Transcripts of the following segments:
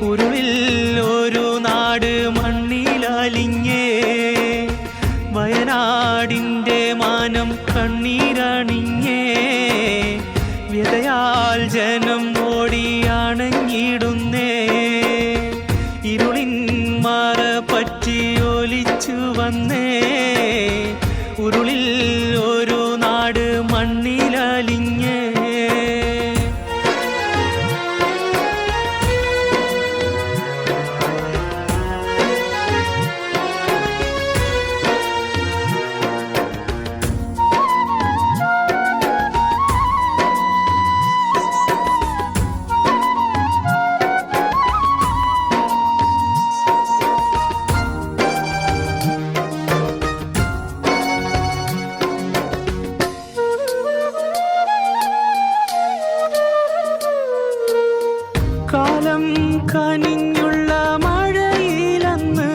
ഉരുളിൽ ഒരു നാട് മണ്ണിലാലിങ്ങേ വയനാടിന്റെ മാനം കണ്ണീരണിങ്ങേ വ്യതയാൽ ജനം ഓടിയാണങ്ങിടുന്നേ ഇരുളിൻ പറ്റിയൊലിച്ചു വന്നേ. കാലം കനിഞ്ഞുള്ള മഴയിലന്ന്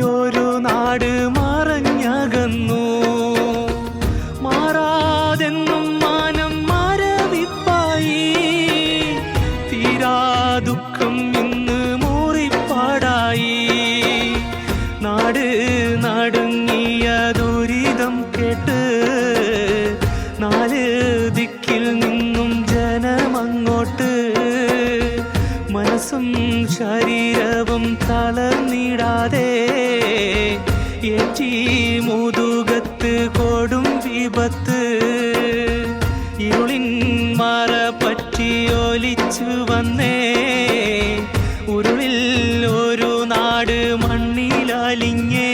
ഒരു നാട് മറഞ്ഞകന്നു. മാറാതെന്നും മാനം മരവിപ്പായി. തീരാ ദുഃഖം മനസ്സും ശരീരവും തളർന്നിടാതെ ഏറ്റി മുതുകത്ത് കൊടും വിപത്ത്. ഇരുളിൻ മറ പറ്റി ഒലിച്ചു വന്നേ. ഉരുളിൽ ഒരു നാട് മണ്ണിലലിഞ്ഞേ.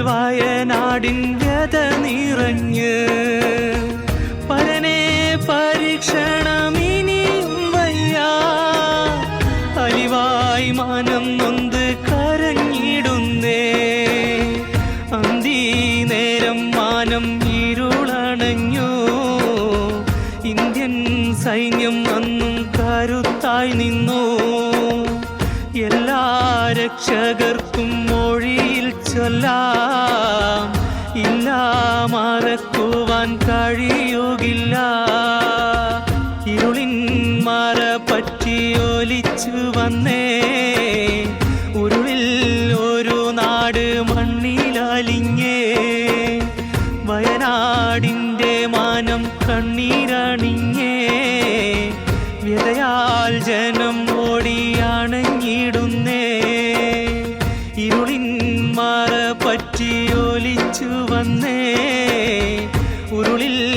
വയനാടിൻ വ്യത നിറഞ്ഞ് പരനെ പരീക്ഷണമിനിയും വയ്യ. അലിവായി മാനം നൊന്ത് കരഞ്ഞിടുന്നേ. അന്തി നേരം മാനം ഇരുളണഞ്ഞു. ഇന്ത്യൻ സൈന്യം അന്നും കരുത്തായി നിന്നു. എല്ലാ രക്ഷകർക്കും മൊഴിയിൽ ചൊല്ലാം. ഇല്ല മറക്കുവാൻ കഴിയുകില്ല. ഇരുളിൻ മറ പറ്റി ഒലിച്ചു വന്നേ. ഒലിച്ചു വന്നേ. ഉരുളിൽ